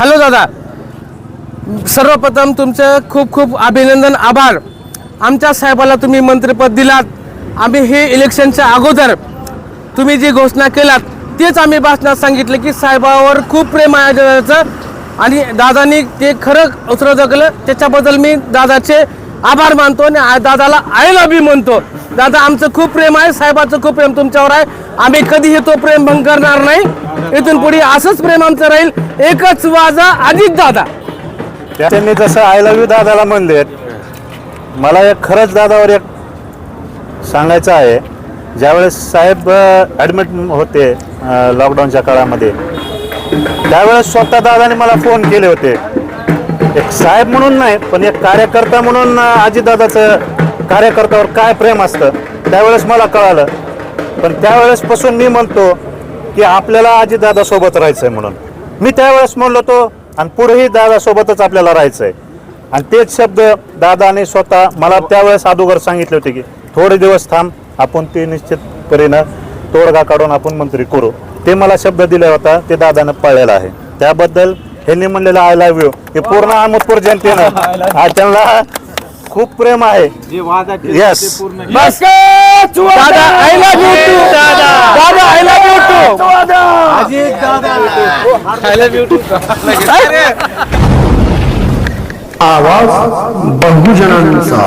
Hello दादा. सर्वप्रथम तुमचं खूप खूप अभिनंदन आभार. आमच्या साहेबाला तुम्ही मंत्रिपद दिलात. आम्ही हे इलेक्शनच्या अगोदर तुम्ही जी घोषणा केलात तेच आम्ही भाषणात सांगितलं की साहेबावर खूप प्रेम आहे दादाचं आणि दादानी ते खरं उतरं जगलं. त्याच्याबद्दल मी दादाचे आभार मानतो आणि आ- दादाला आय लव्ह यू म्हणतो. दादा आमचं खूप प्रेम आहे साहेबाचं खूप प्रेम तुमच्यावर आहे. आम्ही कधीही तो प्रेम भंग करणार नाही. इथून पुढे असंच प्रेम आमचं राहील. एकच वाजा अजित दादा. त्यांनी जसं आय लव्ह यू दादाला म्हणले मला एक खरंच दादावर एक सांगायचं आहे. ज्यावेळेस साहेब ॲडमिट होते लॉकडाऊनच्या काळामध्ये त्यावेळेस स्वतः दादाने मला फोन केले होते. एक साहेब म्हणून नाही पण एक कार्यकर्ता म्हणून अ, अजितदादाचं कार्यकर्त्यावर काय प्रेम असतं त्यावेळेस मला कळालं. पण त्यावेळेसपासून मी म्हणतो की आपल्याला अजितदादा सोबत राहायचं आहे म्हणून. मी त्यावेळेस म्हणलो तो आणि पुढेही दादासोबतच आपल्याला राहायचं आहे आणि तेच शब्द दादाने स्वतः मला त्यावेळेस अगोदर सांगितले होते की थोडे दिवस थांब आपण ते निश्चितपणे तोडगा काढून आपण मंत्री करू. ते मला शब्द दिला होता ते दादानं पाळलेला आहे. त्याबद्दल ह्यांनी म्हणलेलं आय लव्ह यू हे पूर्ण अहमदपूर जनतेनं आज त्यांना खूप प्रेम आहे. येस बस दादा आय लव्ह यू टू दादा दादा आय लव्ह यू टू आवाज बहुजनांचा.